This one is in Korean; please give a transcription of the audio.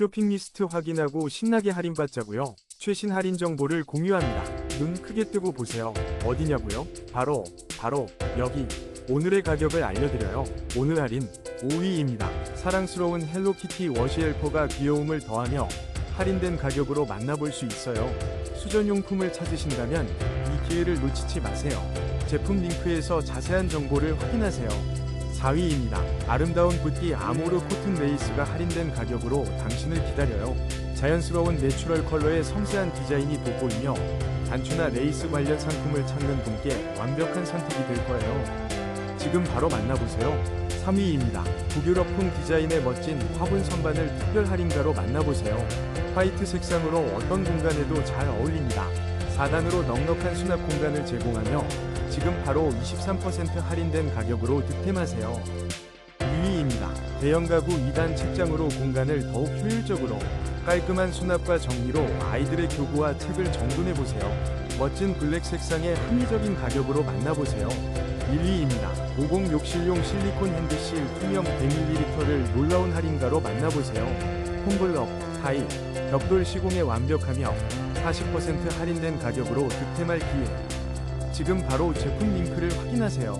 쇼핑 리스트 확인하고 신나게 할인받자고요. 최신 할인 정보를 공유합니다. 눈 크게 뜨고 보세요. 어디냐고요? 바로 바로 여기. 오늘의 가격을 알려드려요. 오늘 할인 5위입니다. 사랑스러운 헬로키티 워시 헬퍼가 귀여움을 더하며 할인된 가격으로 만나볼 수 있어요. 수전용품을 찾으신다면 이 기회를 놓치지 마세요. 제품 링크에서 자세한 정보를 확인하세요. 4위입니다. 아름다운 붓기 아모르 코튼 레이스가 할인된 가격으로 당신을 기다려요. 자연스러운 내추럴 컬러의 섬세한 디자인이 돋보이며 단추나 레이스 관련 상품을 찾는 분께 완벽한 선택이 될 거예요. 지금 바로 만나보세요. 3위입니다. 북유럽풍 디자인의 멋진 화분 선반을 특별 할인가로 만나보세요. 화이트 색상으로 어떤 공간에도 잘 어울립니다. 4단으로 넉넉한 수납 공간을 제공하며 지금 바로 23% 할인된 가격으로 득템하세요. 2위입니다. 대형 가구 2단 책장으로 공간을 더욱 효율적으로 깔끔한 수납과 정리로 아이들의 교구와 책을 정돈해보세요. 멋진 블랙 색상의 합리적인 가격으로 만나보세요. 1위입니다. 50 욕실용 실리콘 핸드실 투명 100ml를 놀라운 할인가로 만나보세요. 홈블럭, 타일, 벽돌 시공에 완벽하며 40% 할인된 가격으로 득템할 기회. 지금 바로 제품 링크를 확인하세요.